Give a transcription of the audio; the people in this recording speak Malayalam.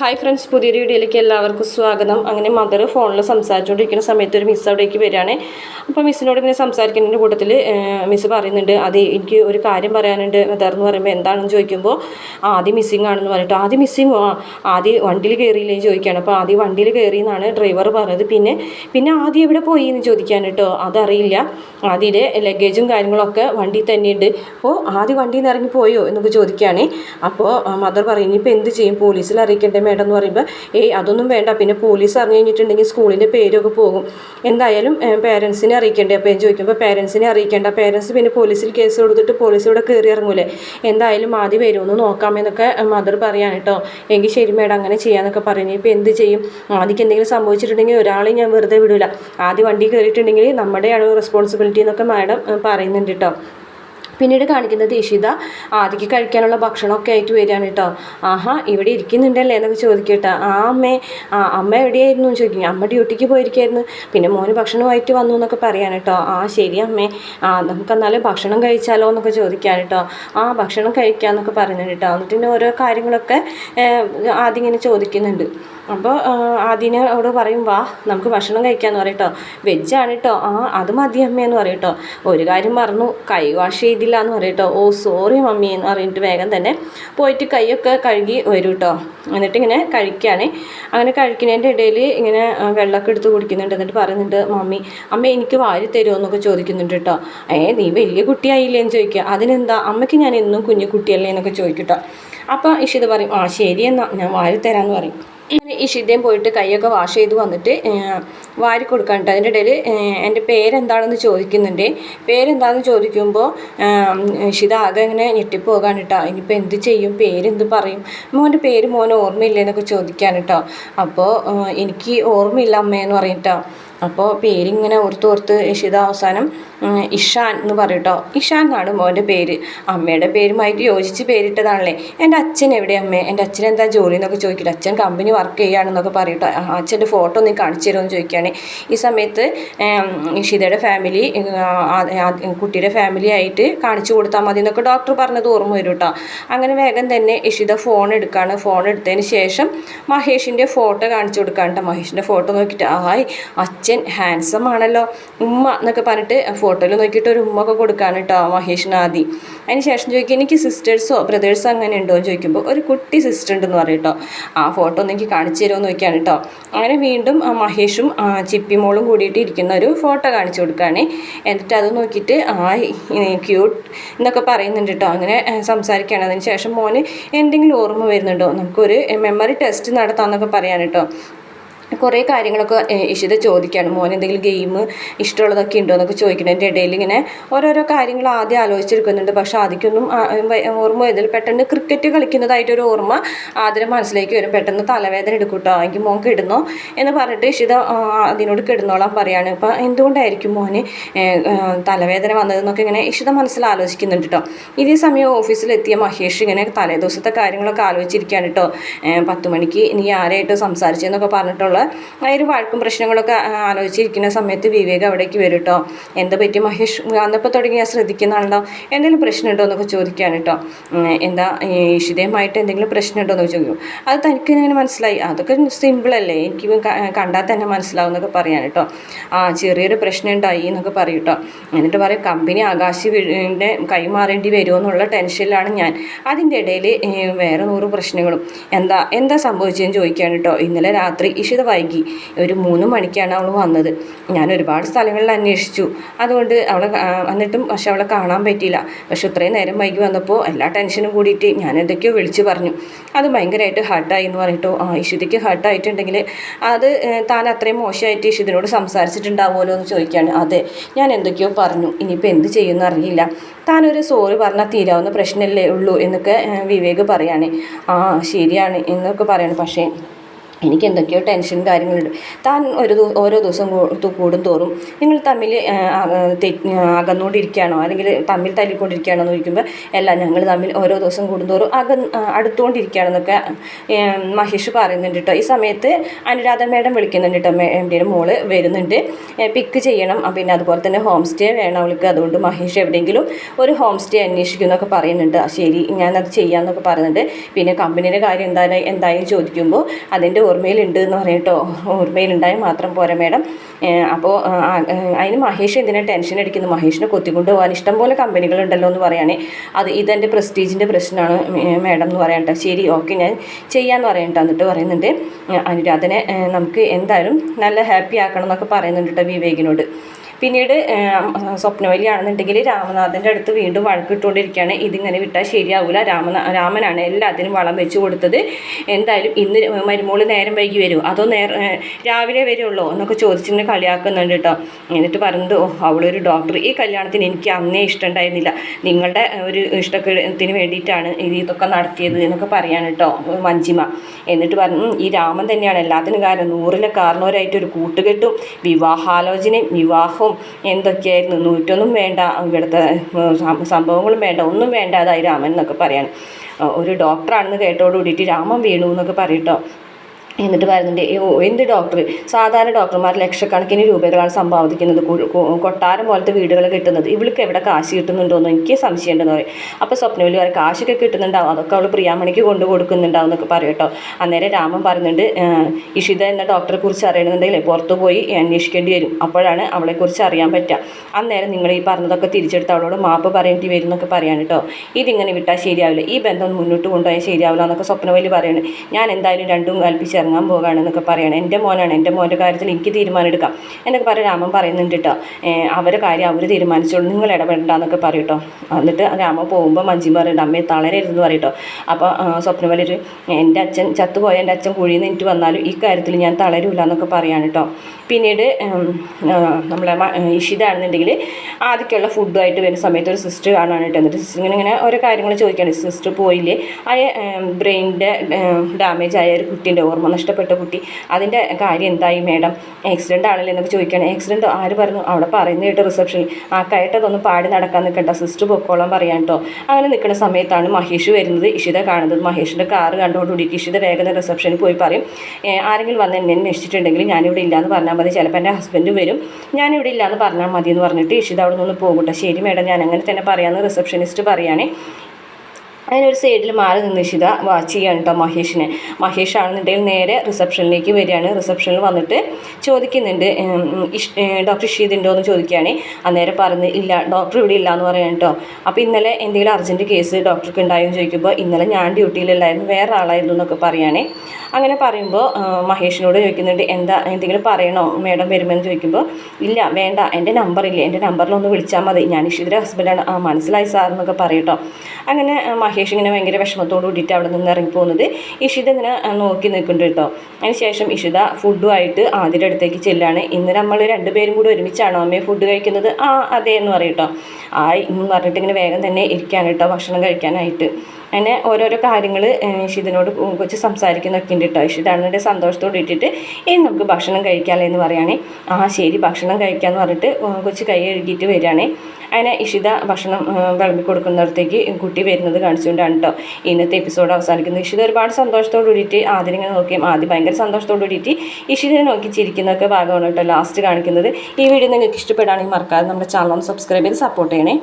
ഹായ് ഫ്രണ്ട്സ് പുതിയൊരു വീഡിയോയിലേക്ക് എല്ലാവർക്കും സ്വാഗതം. അങ്ങനെ മദർ ഫോണിൽ സംസാരിച്ചുകൊണ്ടിരിക്കുന്ന സമയത്ത് ഒരു മിസ് അവിടേക്ക് വരികയാണ്. അപ്പോൾ മിസ്സിനോട് ഇങ്ങനെ സംസാരിക്കുന്നതിന്റെ കൂട്ടത്തിൽ മിസ് പറയുന്നുണ്ട് അത് എനിക്ക് ഒരു കാര്യം പറയാനുണ്ട്. മദർ എന്ന് പറയുമ്പോൾ എന്താണെന്ന് ചോദിക്കുമ്പോൾ ആദ്യം മിസ്സിങ് ആണെന്ന് പറഞ്ഞിട്ട് ആദ്യം മിസ്സിങ് ആദ്യം വണ്ടിയിൽ കയറിയില്ലേ ചോദിക്കുകയാണ് അപ്പോൾ ആദ്യം വണ്ടിയിൽ കയറി എന്നാണ് ഡ്രൈവർ പറഞ്ഞത്. പിന്നെ പിന്നെ ആദ്യം എവിടെ പോയി എന്ന് ചോദിക്കാൻ കേട്ടോ അതറിയില്ല. ആദ്യയുടെ ലഗേജും കാര്യങ്ങളൊക്കെ വണ്ടിയിൽ തന്നെയുണ്ട്. അപ്പോൾ ആദ്യം വണ്ടിയിൽ നിന്ന് ഇറങ്ങി പോയോ എന്നൊക്കെ ചോദിക്കുകയാണ് അപ്പോൾ മദർ പറയും ഇനിയിപ്പോൾ എന്ത് ചെയ്യും? പോലീസിൽ അറിയിക്കണ്ടേ മേഡം എന്ന് പറയുമ്പോൾ ഏയ് അതൊന്നും വേണ്ട. പിന്നെ പോലീസ് അറിഞ്ഞു കഴിഞ്ഞിട്ടുണ്ടെങ്കിൽ സ്കൂളിന്റെ പേരൊക്കെ പോകും. എന്തായാലും പേരൻസിനെ അറിയിക്കേണ്ടേ? അപ്പോൾ ഞാൻ ചോദിക്കുമ്പോൾ പേരൻസിനെ അറിയിക്കേണ്ട. പേരൻസ് പിന്നെ പോലീസിൽ കേസ് കൊടുത്തിട്ട് പോലീസ് ഇവിടെ കയറി ഇറങ്ങൂലേ? എന്തായാലും ആദ്യം വരുമെന്ന് നോക്കാമെന്നൊക്കെ മദർ പറയാൻ കേട്ടോ. എങ്കിൽ ശരി മേഡം അങ്ങനെ ചെയ്യാമെന്നൊക്കെ പറയുന്നത് ഇപ്പോൾ എന്ത് ചെയ്യും? ആദ്യക്ക് എന്തെങ്കിലും സംഭവിച്ചിട്ടുണ്ടെങ്കിൽ ഒരാളെ ഞാൻ വെറുതെ വിടില്ല ആദ്യം വണ്ടി കയറിയിട്ടുണ്ടെങ്കിൽ നമ്മുടെയാണ് റെസ്പോൺസിബിലിറ്റി എന്നൊക്കെ മാഡം പറയുന്നുണ്ട് കേട്ടോ. പിന്നീട് കാണിക്കുന്നത് ഇഷിത ആദ്യക്ക് കഴിക്കാനുള്ള ഭക്ഷണമൊക്കെ ആയിട്ട് വരികയാണ് കേട്ടോ. ആഹാ ഇവിടെ ഇരിക്കുന്നുണ്ടല്ലേ എന്നൊക്കെ ചോദിക്കട്ടെ ആ അമ്മ ആ അമ്മ എവിടെയായിരുന്നു എന്ന് ചോദിക്കും. അമ്മ ഡ്യൂട്ടിക്ക് പോയിരിക്കായിരുന്നു. പിന്നെ മോന് ഭക്ഷണമായിട്ട് വന്നു എന്നൊക്കെ പറയാൻ കേട്ടോ. ആ ശരി അമ്മേ. ആ നമുക്ക് എന്നാലും ഭക്ഷണം കഴിച്ചാലോ എന്നൊക്കെ ചോദിക്കാൻ കേട്ടോ. ആ ഭക്ഷണം കഴിക്കാമെന്നൊക്കെ പറയുന്നുണ്ട് കേട്ടോ. എന്നിട്ട് ഓരോ കാര്യങ്ങളൊക്കെ ആദ്യം ഇങ്ങനെ ചോദിക്കുന്നുണ്ട്. അപ്പോൾ ആദ്യനോട് പറയും വാ നമുക്ക് ഭക്ഷണം കഴിക്കാമെന്ന് പറയട്ടോ വെജാണ് കേട്ടോ ആ അത് മതി അമ്മയെന്ന് പറയട്ടോ ഒരു കാര്യം പറഞ്ഞു കൈ വാഷ് ചെയ്തില്ല എന്ന് പറയട്ടോ ഓ സോറി മമ്മി എന്ന് പറഞ്ഞിട്ട് വേഗം തന്നെ പോയിട്ട് കൈയൊക്കെ കഴുകി വരും കേട്ടോ എന്നിട്ട് ഇങ്ങനെ കഴിക്കുകയാണ് അങ്ങനെ കഴിക്കുന്നതിന്റെ ഇടയിൽ ഇങ്ങനെ വെള്ളമൊക്കെ എടുത്ത് കുടിക്കുന്നുണ്ട്. എന്നിട്ട് പറയുന്നുണ്ട് മമ്മി അമ്മ എനിക്ക് വാരി തരുമോ എന്നൊക്കെ ചോദിക്കുന്നുണ്ട് കേട്ടോ ഏ നീ വലിയ കുട്ടിയായില്ലേ എന്ന് ചോദിക്കുക. അതിനെന്താ? അമ്മയ്ക്ക് ഞാൻ എന്നും കുഞ്ഞു കുട്ടിയല്ലേ എന്നൊക്കെ ചോദിക്കും കേട്ടോ അപ്പോൾ ഇഷിത പറയും ആ ശരി എന്നാൽ ഞാൻ വാരി തരാമെന്ന് പറയും. ഇഷിതയും പോയിട്ട് കൈയൊക്കെ വാഷ് ചെയ്ത് വന്നിട്ട് വാരി കൊടുക്കാനിട്ട്. അതിന്റെ ഇടയിൽ എന്റെ പേരെന്താണെന്ന് ചോദിക്കുന്നുണ്ട്. പേരെന്താണെന്ന് ചോദിക്കുമ്പോൾ ഇഷിത ആകെ ഇങ്ങനെ ഞെട്ടിപ്പോകാൻ കേട്ടോ ഇനിയിപ്പോൾ എന്ത് ചെയ്യും? പേരെന്ത് പറയും? മോന്റെ പേര് മോനെ ഓർമ്മയില്ലേ എന്നൊക്കെ അപ്പോൾ എനിക്ക് ഓർമ്മയില്ല അമ്മയെന്ന് പറയും അപ്പോൾ പേരിങ്ങനെ ഓർത്തോർത്ത് ഇഷിത അവസാനം ഇഷാൻ എന്ന് പറയട്ടോ ഇഷാൻ എന്നാണ് മോന്റെ പേര്. അമ്മയുടെ പേരുമായിട്ട് യോജിച്ച് പേരിട്ടതാണല്ലേ? എന്റെ അച്ഛൻ എവിടെ അമ്മേ? എന്റെ അച്ഛൻ എന്താ ജോലി എന്നൊക്കെ ചോദിക്കട്ടെ. അച്ഛൻ കമ്പനി വർക്ക് ചെയ്യുകയാണെന്നൊക്കെ പറയട്ടോ. അച്ഛന്റെ ഫോട്ടോ ഒന്ന് കാണിച്ചു തരുമെന്ന് ചോദിക്കുകയാണ്. ഈ സമയത്ത് ഇഷിതയുടെ ഫാമിലി കുട്ടിയുടെ ഫാമിലി ആയിട്ട് കാണിച്ചു കൊടുത്താൽ മതി എന്നൊക്കെ ഡോക്ടർ പറഞ്ഞത് ഓർമ്മ വരും കേട്ടോ അങ്ങനെ വേഗം തന്നെ ഇഷിത ഫോൺ എടുക്കുകയാണ് ഫോൺ എടുത്തതിന് ശേഷം മഹേഷിന്റെ ഫോട്ടോ കാണിച്ചു കൊടുക്കുകയാണ് കേട്ടോ മഹേഷിന്റെ ഫോട്ടോ നോക്കിയിട്ട് ഹായ് അച്ഛൻ ഹാൻസം ആണല്ലോ. ഉമ്മ എന്നൊക്കെ പറഞ്ഞിട്ട് ഫോട്ടോയിൽ നോക്കിയിട്ട് ഒരു ഉമ്മ ഒക്കെ കൊടുക്കാൻ കേട്ടോ മഹേഷിന് ആദി അതിന് ശേഷം ചോദിക്കുക എനിക്ക് സിസ്റ്റേഴ്സോ ബ്രദേഴ്സോ അങ്ങനെ ഉണ്ടോ? എന്ന് ചോദിക്കുമ്പോൾ ഒരു കുട്ടി സിസ്റ്റർ ഉണ്ടെന്ന് പറയും കേട്ടോ ആ ഫോട്ടോ ഒന്ന് എനിക്ക് കാണിച്ചു തരുമോ എന്ന് നോക്കിയാണ് കേട്ടോ അങ്ങനെ വീണ്ടും മഹേഷും ചിപ്പിമോളും കൂടിയിട്ട് ഇരിക്കുന്ന ഒരു ഫോട്ടോ കാണിച്ചു കൊടുക്കുകയാണ് എന്നിട്ട് അത് നോക്കിയിട്ട് ആ ക്യൂട്ട് എന്നൊക്കെ പറയുന്നുണ്ട് കേട്ടോ അങ്ങനെ സംസാരിക്കുകയാണ്. അതിന് ശേഷം മോന് എന്തെങ്കിലും ഓർമ്മ വരുന്നുണ്ടോ? നമുക്കൊരു മെമ്മറി ടെസ്റ്റ് നടത്താമെന്നൊക്കെ പറയാൻ കേട്ടോ കുറേ കാര്യങ്ങളൊക്കെ ഇഷിത ചോദിക്കുകയാണ് മോൻ എന്തെങ്കിലും ഗെയിം ഇഷ്ടമുള്ളതൊക്കെ ഉണ്ടോ എന്നൊക്കെ ചോദിക്കുന്നതിന്റെ ഇടയിൽ ഇങ്ങനെ ഓരോരോ കാര്യങ്ങൾ ആദ്യം ആലോചിച്ചെടുക്കുന്നുണ്ട്. പക്ഷെ ആദ്യമൊന്നും ഓർമ്മ വരുന്നില്ല പെട്ടെന്ന് ക്രിക്കറ്റ് കളിക്കുന്നതായിട്ടൊരു ഓർമ്മ ആദ്യം മനസ്സിലേക്ക് വരും. പെട്ടെന്ന് തലവേദന എടുക്കും കേട്ടോ. എനിക്ക് മോൻ കിടന്നോ എന്ന് പറഞ്ഞിട്ട് ഇഷിത അതിനോട് കിടന്നോളാം പറയാണ്. അപ്പം എന്തുകൊണ്ടായിരിക്കും മോന് തലവേദന വന്നതെന്നൊക്കെ ഇങ്ങനെ ഇഷിത മനസ്സിൽ ആലോചിക്കുന്നുണ്ട് കേട്ടോ. ഇതേ സമയം ഓഫീസിലെത്തിയ മഹേഷ് ഇങ്ങനെ തലേദിവസത്തെ കാര്യങ്ങളൊക്കെ ആലോചിച്ചിരിക്കുകയാണ് കേട്ടോ. പത്ത് മണിക്ക് നീ ആരായിട്ട് സംസാരിച്ചെന്നൊക്കെ പറഞ്ഞിട്ടുള്ള ആ വഴക്കും പ്രശ്നങ്ങളൊക്കെ ആലോചിച്ചിരിക്കുന്ന സമയത്ത് വിവേക് അവിടേക്ക് വരും കേട്ടോ എന്താ പറ്റി മഹേഷ്? അന്നപ്പോൾ തുടങ്ങി ഞാൻ ശ്രദ്ധിക്കുന്നതാണല്ലോ എന്തെങ്കിലും പ്രശ്നമുണ്ടോ എന്നൊക്കെ ചോദിക്കാൻ കേട്ടോ എന്താ ഇഷിതയുമായിട്ട് എന്തെങ്കിലും പ്രശ്നമുണ്ടോ എന്ന് ചോദിക്കും. അത് തനിക്ക് ഇങ്ങനെ മനസ്സിലായി. അതൊക്കെ സിമ്പിളല്ലേ എനിക്ക് കണ്ടാൽ തന്നെ മനസ്സിലാവും എന്നൊക്കെ പറയാൻ കേട്ടോ ആ ചെറിയൊരു പ്രശ്നം ഉണ്ടായി എന്നൊക്കെ പറയും കേട്ടോ എന്നിട്ട് പറയും കമ്പനി ആകാശിന്റെ കൈമാറേണ്ടി വരുമോ എന്നുള്ള ടെൻഷനിലാണ് ഞാൻ. അതിന്റെ ഇടയിൽ വേറെ നൂറ് പ്രശ്നങ്ങളും. എന്താ എന്താ സംഭവിച്ചതെന്ന് ചോദിക്കാൻ കേട്ടോ ഇന്നലെ രാത്രി ഇഷിത വൈകി. ഒരു മൂന്ന് മണിക്കാണ് അവൾ വന്നത്. ഞാൻ ഒരുപാട് സ്ഥലങ്ങളിൽ അന്വേഷിച്ചു. അതുകൊണ്ട് അവളെ എന്നിട്ടും പക്ഷെ അവളെ കാണാൻ പറ്റിയില്ല. പക്ഷെ ഇത്രയും നേരം വൈകി വന്നപ്പോൾ എല്ലാ ടെൻഷനും കൂടിയിട്ട് ഞാൻ എന്തൊക്കെയോ വിളിച്ചു പറഞ്ഞു. അത് ഭയങ്കരമായിട്ട് ഹർട്ടായി എന്ന് പറഞ്ഞിട്ടോ ആ ഇഷിതയ്ക്ക് ഹർട്ടായിട്ടുണ്ടെങ്കിൽ അത് താൻ അത്രയും മോശമായിട്ട് ഇഷിതിനോട് സംസാരിച്ചിട്ടുണ്ടാവുമല്ലോ എന്ന് ചോദിക്കുകയാണ്. അതെ ഞാൻ എന്തൊക്കെയോ പറഞ്ഞു. ഇനിയിപ്പോൾ എന്ത് ചെയ്യുമെന്ന് അറിയില്ല. താനൊരു സോറി പറഞ്ഞാൽ തീരാവുന്ന പ്രശ്നമല്ലേ ഉള്ളൂ എന്നൊക്കെ വിവേക് പറയാണ്. ആ ശരിയാണ് എന്നൊക്കെ പറയണം. പക്ഷേ എനിക്ക് എന്തൊക്കെയോ ടെൻഷൻ കാര്യങ്ങളുണ്ട്. താൻ ഒരു ഓരോ ദിവസം കൂടും തോറും നിങ്ങൾ തമ്മിൽ അകന്നുകൊണ്ടിരിക്കുകയാണോ? അല്ലെങ്കിൽ തമ്മിൽ തല്ലിക്കൊണ്ടിരിക്കുകയാണോ എന്ന് ചോദിക്കുമ്പോൾ അല്ല ഞങ്ങൾ തമ്മിൽ ഓരോ ദിവസം കൂടുന്തോറും അക അടുത്തുകൊണ്ടിരിക്കുകയാണെന്നൊക്കെ മഹേഷ് പറയുന്നുണ്ട് കേട്ടോ ഈ സമയത്ത് അനുരാധ മേഡം വിളിക്കുന്നുണ്ട് കേട്ടോ മേഡിയുടെ ഡിയുടെ മോൾ വരുന്നുണ്ട്. പിക്ക് ചെയ്യണം. പിന്നെ അതുപോലെ തന്നെ ഹോം സ്റ്റേ വേണം അവൾക്ക്. അതുകൊണ്ട് മഹേഷ് എവിടെയെങ്കിലും ഒരു ഹോം സ്റ്റേ അന്വേഷിക്കുമെന്നൊക്കെ പറയുന്നുണ്ട്. ശരി ഞാനത് ചെയ്യാമെന്നൊക്കെ പറയുന്നുണ്ട്. പിന്നെ കമ്പനിയുടെ കാര്യം എന്തായാലും എന്തായാലും ചോദിക്കുമ്പോൾ അതിന്റെ ഓർമ്മയിലുണ്ട് എന്ന് പറയും കേട്ടോ ഓർമ്മയിലുണ്ടായി മാത്രം പോരാ മേഡം. അപ്പോൾ അതിന് മഹേഷ് എന്തിനാണ് ടെൻഷൻ അടിക്കുന്നു? മഹേഷിനെ കൊത്തിക്കൊണ്ട് പോകാൻ ഇഷ്ടംപോലെ കമ്പനികളുണ്ടല്ലോ എന്ന് പറയുകയാണെ. അത് ഇതെന്റെ പ്രസ്റ്റീജിന്റെ പ്രശ്നമാണ് മേഡം എന്ന് പറയാൻ കേട്ടോ ശരി ഓക്കെ ഞാൻ ചെയ്യാമെന്ന് പറയാം കേട്ടോ എന്നിട്ട് പറയുന്നുണ്ട്. അനുരാധനെ നമുക്ക് എന്തായാലും നല്ല ഹാപ്പി ആക്കണം എന്നൊക്കെ പറയുന്നുണ്ട് കേട്ടോ വിവേകിനോട്. പിന്നീട് സ്വപ്നവലിയാണെന്നുണ്ടെങ്കിൽ രാമനാഥന്റെ അടുത്ത് വീണ്ടും വഴക്കിട്ടുകൊണ്ടിരിക്കുകയാണ്. ഇതിങ്ങനെ വിട്ടാൽ ശരിയാവില്ല രാമന രാമനാണ് എല്ലാത്തിനും വളം വെച്ച് കൊടുത്തത്. എന്തായാലും ഇന്ന് മരുമോൾ നേരം വൈകി വരും. അതോ നേരം രാവിലെ വരുള്ളൂ എന്നൊക്കെ ചോദിച്ചിങ്ങനെ കളിയാക്കുന്നുണ്ട് കേട്ടോ. എന്നിട്ട് പറഞ്ഞത് ഓ അവളൊരു ഡോക്ടർ. ഈ കല്യാണത്തിന് എനിക്ക് അന്നേ ഇഷ്ടമുണ്ടായിരുന്നില്ല. നിങ്ങളുടെ ഒരു ഇഷ്ടത്തിന് വേണ്ടിയിട്ടാണ് ഇത് ഇതൊക്കെ നടത്തിയത് എന്നൊക്കെ പറയാണ് കേട്ടോ മഞ്ജിമ. എന്നിട്ട് പറഞ്ഞു ഈ രാമൻ തന്നെയാണ്. എല്ലാത്തിനും കാരണം നൂറിലെ കാരണവരായിട്ട് ഒരു കൂട്ടുകെട്ടും വിവാഹാലോചനയും വിവാഹവും എന്തൊക്കെയായിരുന്നു? നൂറ്റൊന്നും വേണ്ട ഇവിടുത്തെ സംഭവങ്ങളും വേണ്ട ഒന്നും വേണ്ടാതായി രാമൻ എന്നൊക്കെ പറയാണ്. ഒരു ഡോക്ടറാണെന്ന് കേട്ടോട് കൂടിയിട്ട് രാമൻ വീണു എന്നൊക്കെ പറയട്ടോ എന്നിട്ട് പറയുന്നുണ്ട് "ഏ, ഓ എന്ത് ഡോക്ടർ സാധാരണ ഡോക്ടർമാർ ലക്ഷക്കണക്കിന് രൂപകളാണ് സമ്പാദിക്കുന്നത്. കൊട്ടാരം പോലത്തെ വീടുകൾ കിട്ടുന്നത്. ഇവൾക്ക് എവിടെ കാശ് കിട്ടുന്നുണ്ടോയെന്ന് എനിക്ക് സംശയമുണ്ടെന്ന് പറയും. അപ്പോൾ സ്വപ്നവലി പറയും കാശൊക്കെ കിട്ടുന്നുണ്ടാവും. അതൊക്കെ അവൾ പ്രിയാമണിക്ക് കൊണ്ടു കൊടുക്കുന്നുണ്ടാവും എന്നൊക്കെ പറയും കേട്ടോ. അന്നേരം രാമൻ പറയുന്നുണ്ട് "ആ, ഇഷിത എന്ന ഡോക്ടറെ കുറിച്ച് അറിയണമെന്നുണ്ടെങ്കിൽ പുറത്തു പോയി അന്വേഷിക്കേണ്ടി വരും. അപ്പോഴാണ് അവളെക്കുറിച്ച് അറിയാൻ പറ്റുക. അന്നേരം നിങ്ങൾ ഈ പറഞ്ഞതൊക്കെ തിരിച്ചെടുത്ത് അവളോട് മാപ്പ് പറയേണ്ടി വരും എന്നൊക്കെ പറയാൻ കേട്ടോ. ഇതിങ്ങനെ വിട്ടാൽ ശരിയാവില്ല. ഈ ബന്ധം മുന്നോട്ട് കൊണ്ടുപോയാൽ ശരിയാവില്ല എന്നൊക്കെ സ്വപ്നവലി പറയുന്നത് ഞാൻ എന്തായാലും രണ്ടും കൽപ്പിച്ച് ഇറങ്ങാൻ പോകുകയാണെന്നൊക്കെ പറയണം. എന്റെ മോനാണ്. എന്റെ മോന്റെ കാര്യത്തിൽ എനിക്ക് തീരുമാനം എടുക്കാം എന്നൊക്കെ പറയും രാമൻ പറയുന്നുണ്ട് കേട്ടോ അവരെ കാര്യം അവർ തീരുമാനിച്ചോളൂ. നിങ്ങൾ ഇടപെടണ്ടെന്നൊക്കെ പറയും കേട്ടോ എന്നിട്ട് രാമൻ പോകുമ്പോൾ മഞ്ജി പറയുന്നുണ്ട് അമ്മയെ തളരരുതെന്ന് പറയും കേട്ടോ അപ്പോൾ സ്വപ്നവലി ഒരു എന്റെ അച്ഛൻ ചത്തുപോയ എന്റെ അച്ഛൻ കുഴിയിൽ നിന്ന് എനിക്ക് വന്നാലും ഈ കാര്യത്തിൽ ഞാൻ തളരില്ല എന്നൊക്കെ പറയാണ് കേട്ടോ പിന്നീട് നമ്മളെ ഇഷിതാണെന്നുണ്ടെങ്കിൽ ആദ്യമൊക്കെയുള്ള ഫുഡുമായിട്ട് വരുന്ന സമയത്ത് ഒരു സിസ്റ്റർ കാണാൻ കേട്ടോ എന്നിട്ട് സിസ്റ്റർ ഇങ്ങനെ ഇങ്ങനെ ഓരോ കാര്യങ്ങൾ ചോദിക്കുകയാണ് സിസ്റ്റർ പോയില്ലേ? ആ ബ്രെയിനിന്റെ ഡാമേജ് ആയ ഒരു കുട്ടീന്റെ ഓർമ്മ നഷ്ടപ്പെട്ട കുട്ടി. അതിന്റെ കാര്യം എന്തായി മേഡം? ആക്സിഡന്റ് ആണല്ലേ എന്നൊക്കെ ചോദിക്കുകയാണ് ആക്സിഡന്റ് ആര് പറഞ്ഞു? അവിടെ പറയുന്ന കേട്ടോ റിസപ്ഷനിൽ ആ കയറ്റതൊന്നും പാടി നടക്കാൻ നിൽക്കണ്ട സിസ്റ്റർ പൊക്കോളം പറയാൻ കേട്ടോ അങ്ങനെ നിൽക്കുന്ന സമയത്താണ് മഹേഷ് വരുന്നത് ഇഷിത കാണുന്നത്. മഹേഷിന്റെ കാറ് കണ്ടുകൊണ്ടുകൂടിയിട്ട് ഇഷിത വേഗം റിസപ്ഷനിൽ പോയി പറയും "ഏ, ആരെങ്കിലും വന്ന് എന്നെ അന്വേഷിച്ചിട്ടുണ്ടെങ്കിൽ ഞാനിവിടെ ഇല്ലയെന്ന് പറഞ്ഞാൽ മതി ചിലപ്പോൾ എന്റെ ഹസ്ബൻഡ് വരും. ഞാനിവിടെ ഇല്ലയെന്ന് പറഞ്ഞാൽ മതി എന്ന് പറഞ്ഞിട്ട് ഇഷിത അവിടെ നിന്ന് പോകട്ടെ. ശരി മേഡം ഞാൻ അങ്ങനെ തന്നെ പറയാമെന്ന് റിസപ്ഷനിസ്റ്റ് പറയുകയാണെ. അതിനൊരു സൈഡിൽ മാറി നിന്ന് ഇഷിത വാച്ച് ചെയ്യാണ് കേട്ടോ മഹേഷിനെ. മഹേഷ് ആണെന്നുണ്ടെങ്കിൽ നേരെ റിസപ്ഷനിലേക്ക് വരികയാണ്. റിസപ്ഷനിൽ വന്നിട്ട് ചോദിക്കുന്നുണ്ട് ഡോക്ടർ ഇഷീത് ഉണ്ടോ എന്ന് ചോദിക്കുകയാണ്. അന്നേരം പറഞ്ഞ് ഇല്ല ഡോക്ടർ ഇവിടെ ഇല്ല എന്ന് പറയാൻ കേട്ടോ അപ്പോൾ ഇന്നലെ എന്തെങ്കിലും അർജന്റ് കേസ് ഡോക്ടർക്ക് ഉണ്ടായെന്ന് ചോദിക്കുമ്പോൾ ഇന്നലെ ഞാൻ ഡ്യൂട്ടിയിലല്ലായിരുന്നു വേറെ ആളായിരുന്നു എന്നൊക്കെ പറയുകയാണേ അങ്ങനെ പറയുമ്പോൾ മഹേഷിനോട് ചോദിക്കുന്നുണ്ട് എന്താ എന്തെങ്കിലും പറയണോ? മേഡം വരുമെന്ന് ചോദിക്കുമ്പോൾ ഇല്ല വേണ്ട എന്റെ നമ്പറില്ലേ എന്റെ നമ്പറിലൊന്ന് വിളിച്ചാൽ മതി. ഞാൻ ഇഷീതിന്റെ ഹസ്ബൻഡാണ് ആ മനസ്സിലായി സാർ എന്നൊക്കെ പറയട്ടോ അങ്ങനെ ആ, മഹേഷ് ഇങ്ങനെ ഭയങ്കര വിഷമത്തോട് കൂടിയിട്ട് അവിടെ നിന്ന് ഇറങ്ങിപ്പോകുന്നത് ഇഷിത ഇങ്ങനെ നോക്കി നിൽക്കുന്നുണ്ട് കേട്ടോ. അതിന് ശേഷം ഇഷിത ഫുഡുമായിട്ട് ആദ്യയുടെ അടുത്തേക്ക് ചെല്ലാണ്. ഇന്ന് നമ്മൾ രണ്ടുപേരും കൂടി ഒരുമിച്ചാണോ അമ്മയെ ഫുഡ് കഴിക്കുന്നത്? ആ അതെ എന്ന് പറയും കേട്ടോ. ആ എന്ന് പറഞ്ഞിട്ട് ഇങ്ങനെ വേഗം തന്നെ ഇരിക്കാൻ കേട്ടോ ഭക്ഷണം കഴിക്കാനായിട്ട്. അങ്ങനെ ഓരോരോ കാര്യങ്ങൾ ഇഷിതിനോട് കൊച്ച് സംസാരിക്കുന്നൊക്കെ ഉണ്ട് കേട്ടോ ഇഷിതാണെന്നുണ്ടെങ്കിൽ സന്തോഷത്തോട് ഇട്ടിട്ട് ഇനി നമുക്ക് ഭക്ഷണം കഴിക്കാമല്ലേ എന്ന് പറയുകയാണേ. ആ ശരി ഭക്ഷണം കഴിക്കാമെന്ന് പറഞ്ഞിട്ട് കൊച്ച് കൈ കഴുകിയിട്ട് വരികയാണേ. അങ്ങനെ ഇഷിത ഭക്ഷണം വിളമ്പി കൊടുക്കുന്നിടത്തേക്ക് കുട്ടി വരുന്നത് കാണിച്ചുകൊണ്ടാണ് കേട്ടോ ഇന്നത്തെ എപ്പിസോഡ് അവസാനിക്കുന്നത്. ഇഷിത ഒരുപാട് സന്തോഷത്തോട് കൂടിയിട്ട് ആദ്യം ഇങ്ങനെ നോക്കിയും ആദ്യം ഭയങ്കര സന്തോഷത്തോട് കൂടിയിട്ട് ഇഷിതിനെ നോക്കി ചിരിക്കുന്നൊക്കെ ഭാഗമാണ് കേട്ടോ ലാസ്റ്റ് കാണിക്കുന്നത്. ഈ വീഡിയോ നിങ്ങൾക്ക് ഇഷ്ടപ്പെടുകയാണെങ്കിൽ മറക്കാതെ നമ്മുടെ ചാനൽ ഒന്ന് സബ്സ്ക്രൈബ് ചെയ്ത് സപ്പോർട്ട് ചെയ്യണേ.